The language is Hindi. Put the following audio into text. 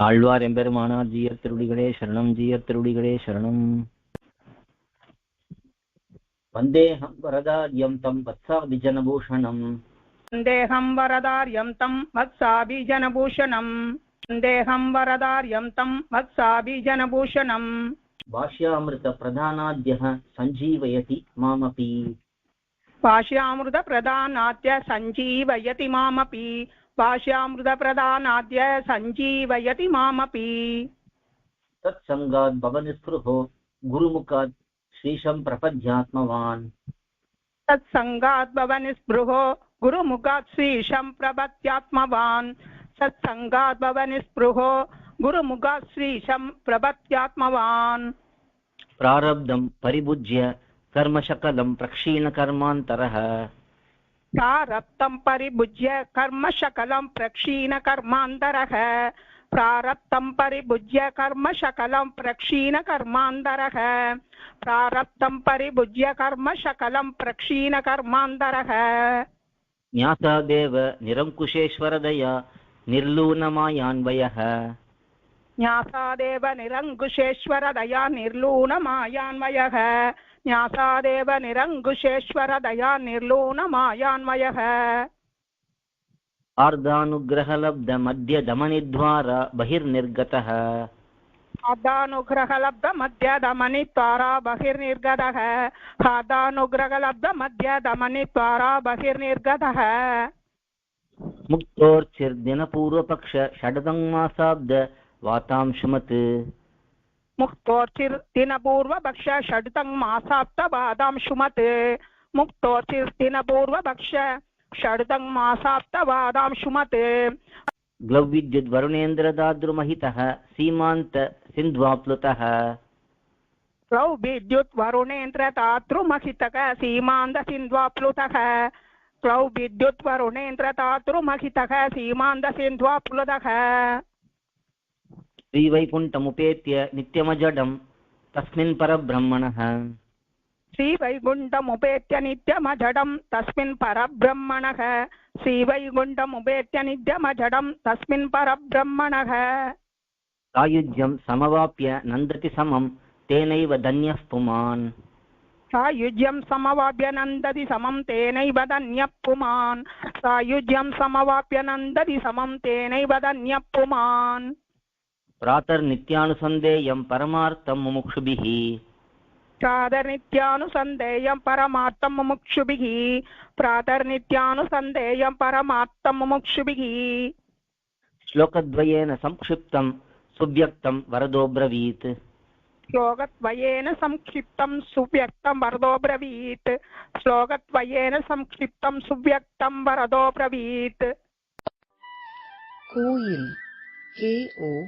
ஆழ்வார் எம்பெருமானார் ஜீயர் திருடிகளே சரணம் ஜீயர் திருடிகளே சரணம் வந்தேகம் வரதாரியம் தம் வத்சாபிஜனபூஷணம் सन्देहं वरदार्यं तं वत्साभिजनभूषणम् सन्देहं वरदार्यं तं वत्साभिजनभूषणम् भाष्यामृत प्रधानाद्यः सञ्जीवयति मामपि भाष्यामृतप्रदानाद्य सञ्जीवयति मामपि भाष्यामृतप्रदानाद्य सञ्जीवयति मामपि। तत्सङ्गात् भवनिस्पृहो गुरुमुखात् श्रीशं प्रपद्यात्मवान्। तत्सङ्गात् भवनिस्पृहो गुरुमुखात् श्रीशं प्रपत्यात्मवान् सत्सङ्गात् भवनिस्पृहो गुरुमुखात् श्रीशं प्रपत्यात्मवान् प्रारब्धं परिभुज्य कर्मशकलं प्रक्षीणकर्मान्तरः। प्रारब्धं परिभुज्य कर्मशकलं प्रक्षीणकर्मान्तरः प्रारब्धं परिभुज्य कर्मशकलं प्रक्षीणकर्मान्तरः प्रारब्धं परिभुज्य कर्मशकलं प्रक्षीणकर्मान्तरः न्यासादेव निरङ्कुशेश्वरदया निर्लूनमायान्वयः। न्यासादेव निरङ्कुशेश्वरदया निर्लूनमायान्वयः। न्यासादेव निरङ्कुशेश्वरदया निर्लूनमायान्वयः आर्धानुग्रहलब्धमध्यदमनिद्वारा बहिर्निर्गतः। हादानुग्रहलब्धमध्यदमनित्वारा बहिर्निर्गतः। हादानुग्रहलब्धमध्यदमनित्वारा बहिर्निर्गतः। मुक्तोर्चिर्दिनपूर्वपक्ष षडङ्मासाब्द वातांशुमत्। मुक्तोर्चिर्दिनपूर्वभक्ष षड्तं मासाप्तवादां शुमत् मुक्तोर्चिर्दिनपूर्वभक्ष षड्तं मासाप्तवादां शुमत् ग्लौविद्युद्वरुणेन्द्रदाद्रुमहितः सीमान्त सिन्ध्वाप्लुतः। वरुणेन्द्र तातृमहितः सीमान्तसिन्ध्वाप्लुतः क्लौ विद्युत् वरुणेन्द्र तातृमहितः सीमान्तसिन्ध्वाप्लुतः श्रीवैकुण्ठमुपेत्य नित्यमजडं तस्मिन् परब्रह्मणः श्रीवैकुण्ठमुपेत्य नित्यमजडं तस्मिन् परब्रह्मणः श्रीवैकुण्ठमुपेत्य नित्यमजडं तस्मिन् परब्रह्मणः सायुज्यं समवाप्य नन्दति समं तेनैव धन्यः पुमान् सायुज्यं समवाप्य नन्दति समं तेनैव धन्यः पुमान् सायुज्यं समवाप्य नन्दति समं तेनैव धन्यः पुमान् प्रातर्नित्यानुसन्धेयं परमार्थं मुमुक्षुभिः। प्रातर्नित्यानुसन्धेयं परमार्थं मुमुक्षुभिः। प्रातर्नित्यानुसन्धेयं परमार्थं मुमुक्षुभिः। श्लोकद्वयेन संक्षिप्तं सुव्यक्तं वरदोऽब्रवीत् श्लोकद्वयेन संक्षिप्तं सुव्यक्तं वरदोऽब्रवीत् श्लोकद्वयेन संक्षिप्तं सुव्यक्तं वरदोऽब्रवीत् कोयिल् के ओ